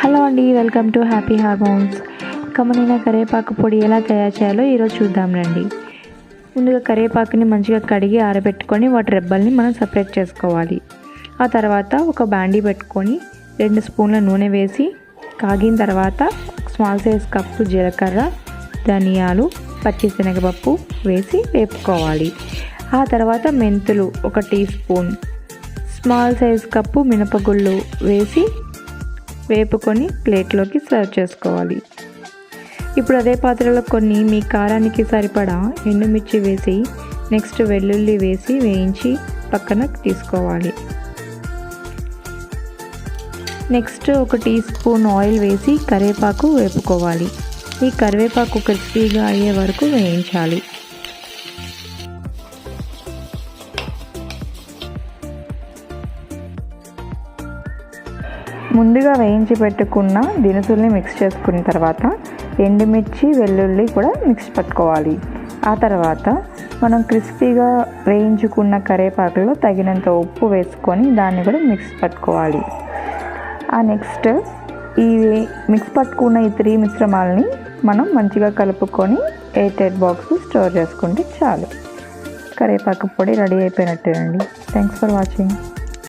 Hello అండి welcome to happy hormones. కమనైన కరివేపాకు పొడి ఎలా తయారు చేయాలో ఈరోజు చూద్దాం రండి. ముందుగా కరివేపాకుని మంచిగా కడిగి ఆరబెట్టుకొని వాటి రెబ్బల్ని మనం సపరేట్ చేసుకోవాలి. ఆ తర్వాత ఒక బ్యాండీ పెట్టుకొని రెండు స్పూన్ల నూనె వేసి కాగిన తర్వాత స్మాల్ సైజ్ కప్పు జీలకర్ర ధనియాలు పచ్చి శనగపప్పు వేసి వేపుకోవాలి. ఆ తర్వాత మెంతులు ఒక teaspoon small size cup మినపగుళ్ళు వేసి వేపుకొని ప్లేట్లోకి సర్వ్ చేసుకోవాలి. ఇప్పుడు అదే పాత్రలో కొన్ని మీ కారానికి సరిపడా ఎండుమిర్చి వేసి నెక్స్ట్ వెల్లుల్లి వేసి వేయించి పక్కన తీసుకోవాలి. నెక్స్ట్ ఒక టీ స్పూన్ ఆయిల్ వేసి కరివేపాకు వేపుకోవాలి. ఈ కరివేపాకు క్రిస్పీగా అయ్యే వరకు వేయించాలి. ముందుగా వేయించి పెట్టుకున్న దినుసుల్ని మిక్స్ చేసుకున్న తర్వాత ఎండుమిర్చి వెల్లుల్లి కూడా మిక్స్ పట్టుకోవాలి. ఆ తర్వాత మనం క్రిస్పీగా వేయించుకున్న కరివేపాకులో తగినంత ఉప్పు వేసుకొని దాన్ని కూడా మిక్స్ పట్టుకోవాలి. ఆ నెక్స్ట్ ఈ మిక్స్ పట్టుకున్న ఈ త్రీ మిశ్రమాలని మనం మంచిగా కలుపుకొని ఎయిట్ బాక్స్ స్టోర్ చేసుకుంటే చాలు. కరివేపాకు పొడి రెడీ అయిపోయినట్టేనండి. Thanks for watching